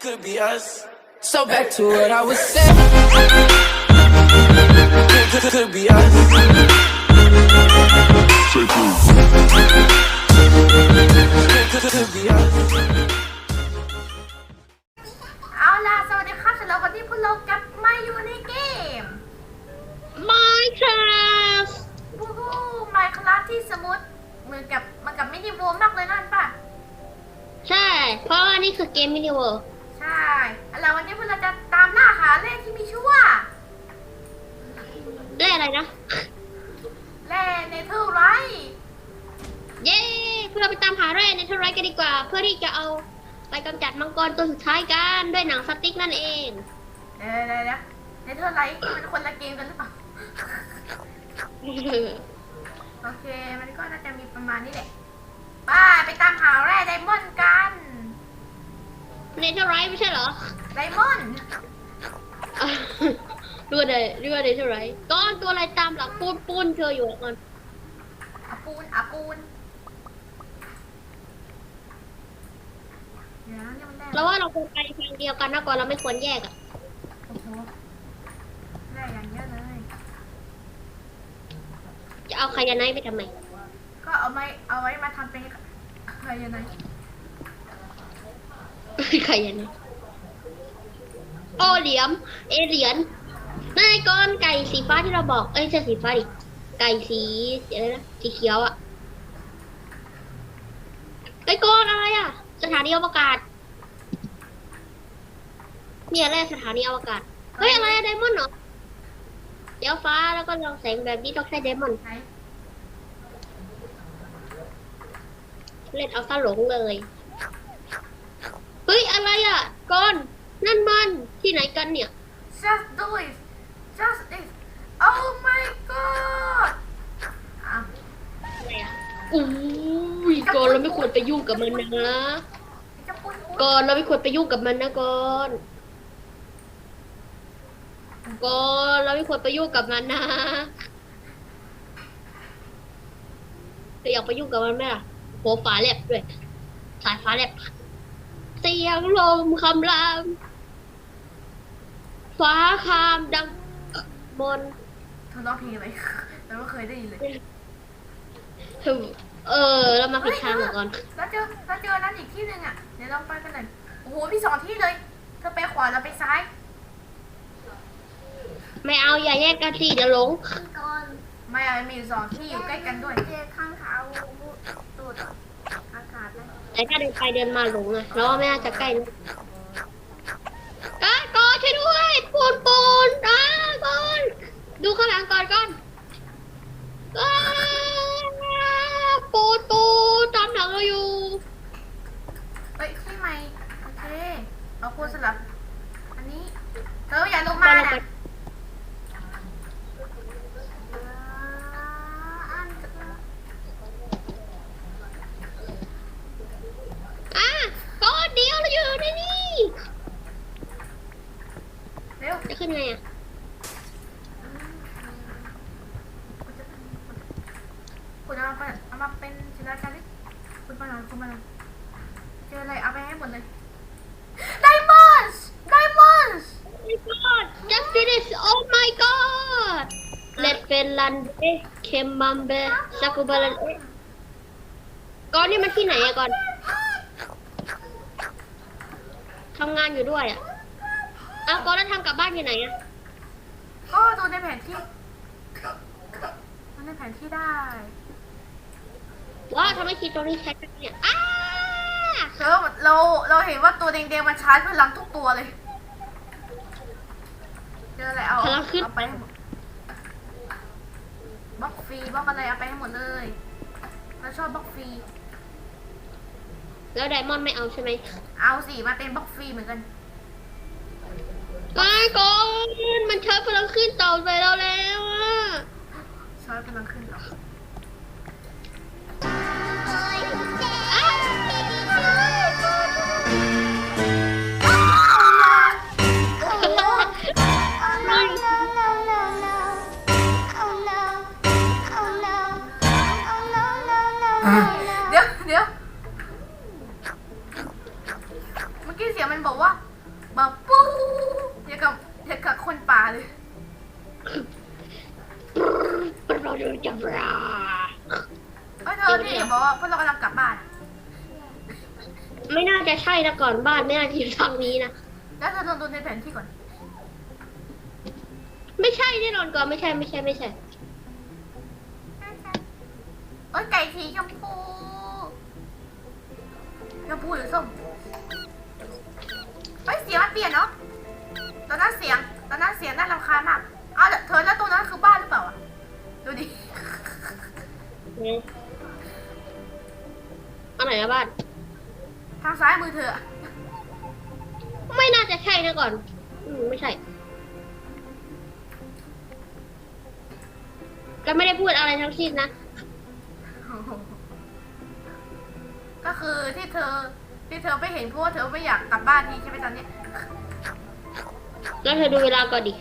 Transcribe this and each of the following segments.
could be us. So back to what I was saying. Could, could, could be us. Could, could, could be us. เอาล่ะ สวัสดีครับสำหรับวันนี้พวกเรากลับมาอยู่ในเกม Minecraft วู้ฮู้ไมค์ครับที่สมุดเหมือนกับมันกับมินิโวมากเลยนั่นป่ะ ใช่ เพราะว่านี่คือเกมมินิเวิร์ใช่ เอาล่ะวันนี้พวกเราจะตามล่าหาเลขที่มีชื่อว่าเล่นอะไรนะแร่เนเธอร์ไรท์เย้เพื่อเราไปตามหาแร่ในเทอร์ไรกันดีกว่า เพื่อที่จะเอาไปกำจัดมังกรตัวสุดท้ายกันด้วยหนังสติ๊กนั่นเอง เดี๋ยวเดี๋ยวเดี๋ยวเนเธอร์ไรท์มันคนละเกมกันหรือเปล่า โอเค มันก็น่าจะมีประมาณนี้แหละไปไปตามหาแร่ไดมอนด์กัน ในเทอร์ไรไม่ใช่เหรอ ไดมอนด์ดูเลยดูเลยเทอร์ไรก้อนตัวอะไรตามหลังปูนปูนเธออยู่ก่อนอาปูนอาปูนเดี๋ยวนะนี่มันแร่แล้วว่าเราควรไปทางเดียวกันนะก่อนเราไม่ควรแยกอะโอ้โหแร่อย่างเยอะเลย จะเอาไคยาไนท์ไปทำไมก็เอาไว้เอาไว้มาทำเป็นอะไรยังไง ไคยาไนท์ โอเหลียม เอเหรียญนั่นไอ้ก้อนไก่สีฟ้าที่เราบอก เอ้ยไม่ใช่สีฟ้าดิ ไก่สีอะไรนะ สีเขียวอะไอ้ก้อนอะไรอะสถานีอวกาศเนี่ยแรกสถานีอวกาศ เฮ้ยอะไรอะไดมอนด์เหรอ เดี๋ยวฟ้าแล้วก็ลองแสงแบบนี้ต้องใช้ไดมอนด์เล่นเอาซะหลงเลย เฮ้ยอะไรอะก้อน นั่นมันที่ไหนกันเนี่ย just do it just it oh my god อะอะไรอะอุ้ยก่อนเราไม่ควรไปยุ่งกับมันนะ จะปุ้นปุ้นก่อนเราไม่ควรไปยุ่งกับมันนะก่อนก่อนเราไม่ควรไปยุ่งกับมันนะเธออยากไปยุ่งกับมันไหมล่ะโหฟ้าแลบด้วย สายฟ้าแลบเสียงลมคำราม ฟ้าคามดังบนเธอร้องเพลงอะไรแต่ว่าเคยได้ยินเลยเออ เรามาผิดทางเหมือนกันแล้วเจอแล้วเจอนั้นอีกที่หนึ่งอะ เดี๋ยวเราไปกันเลยโอ้โหมีสองที่เลย เธอไปขวาแล้วไปซ้าย ไม่เอาอย่าแยกกันสิเดี๋ยวหลงไม่เอามีอยู่สองที่อยู่ใกล้กันด้วย เจอข้างเท้าตูดอากาศเลยแต่ถ้าเดินไปเดินมาหลงอะแล้วว่าไม่น่าจะใกล้นะอะก่ อนช่วยด้ปูนปูนะก่อนดูข้างหลังก่อนก่อนอ่าปูนปูนตามหลังเราอยู่ เฮ้ยที่ใหม่โอเค เราควรสลับ อันนี้ เธออย่าลงมานะ อะก่อนเดียวเราอยู่ในนี่ เร็ว จะขึ้นไงอะ คุณเอามาเอา มาเป็นศิลาจารึกคุณมาหน่อยคุณมาหน่อยเจออะไรเอาไปให้หมดเลย Diamonds Diamonds Oh my god just finish oh my god let Finlande Kemambe Sakubalan ก่อนนี่มันที่ไหนอะก่อนทำงานอยู่ด้วยอะอ้าวก่อนแล้วทำกลับบ้านอยู่ไหนอะก็ดูในแผนที่ดูในแผนที่ได้ ว้าวทำไมคิดตรงนี้ใช้กันเนี่ยอ้าเธอเราเราเห็นว่าตัวแดงๆมันชาร์จพลังทุกตัวเลยเจออะไรเอาเอาไปให้หมดบล็อกฟรีบล็อกอะไรเอาไปให้หมดเลยเราชอบบล็อกฟรีแล้วไดมอนด์ไม่เอาใช่ไหมเอาสิมาเป็นบล็อกฟรีเหมือนกันก้อนก่อนมันใช้พลังขึ้นเต่าไปเราแล้วอะชาร์จพลังขึ้น เดี๋ยวเดี๋ยวเมื่อกี้เสียงมันบอกว่าอย่างกับคนป่าเลยเราจะจับราเอ้ยเธอที่อย่าบอกว่าพวกเรากำลังกลับบ้านอะไม่น่าจะใช่นะก่อนบ้านไม่น่าจะอยู่ทางนี้นะ แล้วเธอลองดูในแผนที่ก่อน ไม่ใช่แน่นอนก่อนไม่ใช่ไม่ใช่ไม่ใช่ เอ้ยไก่สีชมพูชมพูหรือส้ม เฮ้ยเสียงมันเปลี่ยนเนาะตอนนั้นเสียง ตอนนั้นเสียงน่ารำคาญมากอ้าวเดี๋ยวเธอแล้วตรงนั้นคือบ้านหรือเปล่าอะดูดิ อันไหนนะบ้าน ทางซ้ายมือเธออะไม่น่าจะใช่นะก่อน อืมไม่ใช่ก็ไม่ได้พูดอะไรทั้งสิ้นนะ ก็คือที่เธอ ที่เธอไม่เห็นเพราะว่าเธอไม่อยากกลับบ้านนี่ใช่ไหมตอนนี้แล้วเธอดูเวลาก่อนดิ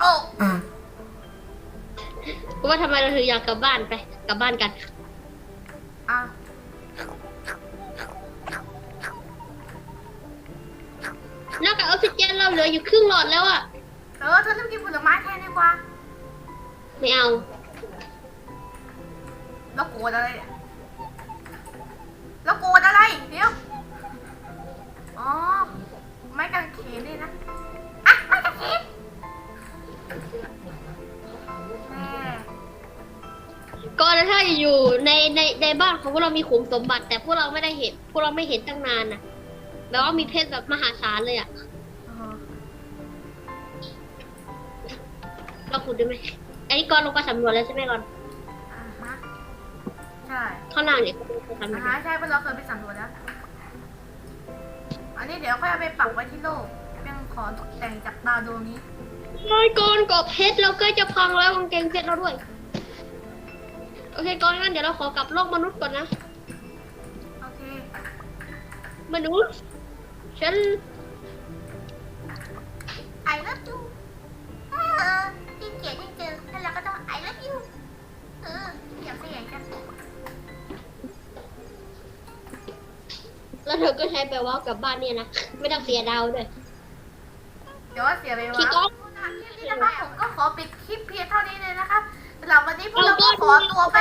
โอ้ว่าทำไมเราถึงอยากกลับบ้านไป กลับบ้านกัน อะนอกจากออกซิเจนเราเหลืออยู่ครึ่งหลอดแล้วอะเออเธอเริ่มกินผลไม้แทนดีกว่าไม่เอา แล้วโกรธอะไรเนี่ยแล้วโกรธอะไรเดี๋ยว บ้านของพวกเรามีขุมสมบัติ แต่พวกเราไม่ได้เห็น พวกเราไม่เห็นตั้งนานนะแบบว่ามีเพชรแบบมหาศาลเลยอะเออเราขุดได้ไหมอันนี้ก่อนลงไปสำรวจแล้วใช่ไหมก่อนอ่าฮะใช่ข้างล่างเนี่ยก็ลงไปสำรวอ่าจฮะใช่เพราะเราเคยไปสำรวจแล้ว อันนี้เดี๋ยวค่อยเอาไปปักไว้ที่โลกเป็นขอตกแต่งจากดาวดวงนี้ไอ้ก่อนกอบเพชรเราใกล้จะพังแล้วกางเกงเพชรเราด้วย โอเคก่อนงั้นเดี๋ยวเราขอกลับโลกมนุษย์ก่อนนะ โอเค มนุษย์ ฉัน I love you เออที่เกียดที่เจอแล้วเราก็ต้อง I love you เอออย่าเสียงกันแล้วเธอก็ใช้แปลว่ากลับบ้านเนี่ยนะ ไม่ต้องเสียดาวด้วยเดี๋ยวว่าเสียไปพี่วะก๊อฟนี่นะครับผมก็ขอปิดคลิปเพียงเท่านี้เลยนะครับสำ หรับวันนี้พวกเราก็ขอตัวไป